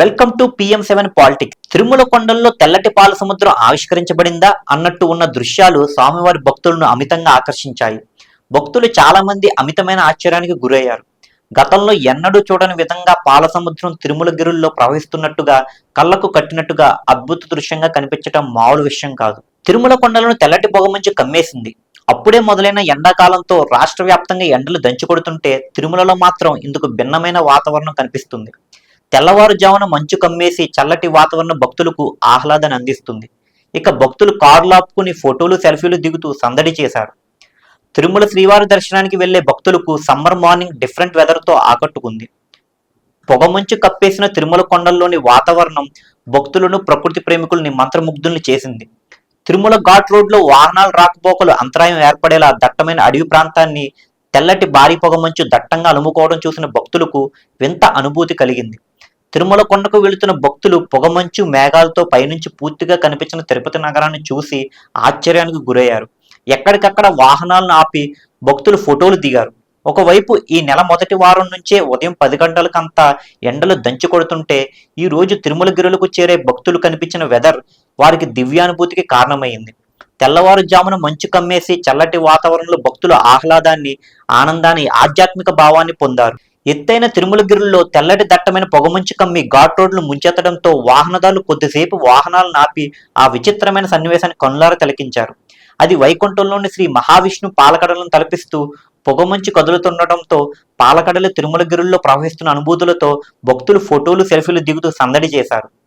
Welcome to PM seven politics Tirumala కొండల్లో తెల్లటి పాల సముద్రం ఆవిష్కరించబడిందా అన్నట్టు ఉన్న దృశ్యాలు స్వామివారి భక్తులను అమితంగా ఆకర్షించాయి. భక్తులు చాలా మంది అమితమైన ఆశ్చర్యానికి గురయ్యారు. గతంలో ఎన్నడూ చూడని విధంగా పాల సముద్రం తిరుమల గిరుల్లో ప్రవహిస్తున్నట్టుగా కళ్ళకు కట్టినట్టుగా అద్భుత దృశ్యంగా కనిపించడం మామూలు విషయం కాదు. తిరుమల కొండలను తెల్లటి పొగమంచు కమ్మేసింది. అప్పుడే మొదలైన ఎండాకాలంతో రాష్ట్ర వ్యాప్తంగా ఎండలు దంచుకొడుతుంటే తిరుమలలో మాత్రం ఇందుకు భిన్నమైన వాతావరణం కనిపిస్తుంది. తెల్లవారుజామున మంచు కమ్మేసి చల్లటి వాతావరణం భక్తులకు ఆహ్లాదాన్ని అందిస్తుంది. ఇక భక్తులు కార్లు ఆపుకుని ఫోటోలు సెల్ఫీలు దిగుతూ సందడి చేశారు. తిరుమల శ్రీవారి దర్శనానికి వెళ్ళే భక్తులకు సమ్మర్ మార్నింగ్ డిఫరెంట్ వెదర్తో ఆకట్టుకుంది. పొగమంచు కప్పేసిన తిరుమల కొండల్లోని వాతావరణం భక్తులను ప్రకృతి ప్రేమికుల్ని మంత్రముగ్ధుల్ని చేసింది. తిరుమల ఘాట్ రోడ్లో వాహనాలు రాకపోకలు అంతరాయం ఏర్పడేలా దట్టమైన అడవి ప్రాంతాన్ని తెల్లటి భారీ పొగమంచు దట్టంగా అలుముకోవడం చూసిన భక్తులకు వింత అనుభూతి కలిగింది. తిరుమల కొండకు వెళుతున్న భక్తులు పొగమంచు మేఘాలతో పైనుంచి పూర్తిగా కనిపించిన తిరుపతి నగరాన్ని చూసి ఆశ్చర్యానికి గురయ్యారు. ఎక్కడికక్కడ వాహనాలను ఆపి భక్తులు ఫోటోలు దిగారు. ఒకవైపు ఈ నెల మొదటి వారం నుంచే ఉదయం పది గంటలకంతా ఎండలు దంచి కొడుతుంటే ఈ రోజు తిరుమల గిరులకు చేరే భక్తులు కనిపించిన వెదర్ వారికి దివ్యానుభూతికి కారణమైంది. తెల్లవారుజామున మంచు కమ్మేసి చల్లటి వాతావరణంలో భక్తుల ఆహ్లాదాన్ని ఆనందాన్ని ఆధ్యాత్మిక భావాన్ని పొందారు. ఎత్తైన తిరుమలగిరుల్లో తెల్లటి దట్టమైన పొగమంచు కమ్మి ఘాట్ రోడ్లు ముంచెత్తడంతో వాహనదారులు కొద్దిసేపు వాహనాలను ఆపి ఆ విచిత్రమైన సన్నివేశాన్ని కనులార తిలకించారు. అది వైకుంఠంలోని శ్రీ మహావిష్ణు పాలకడలను తలపిస్తూ పొగమంచు కదులుతుండటంతో పాలకడలు తిరుమలగిరుల్లో ప్రవహిస్తున్న అనుభూతులతో భక్తులు ఫోటోలు సెల్ఫీలు దిగుతూ సందడి చేశారు.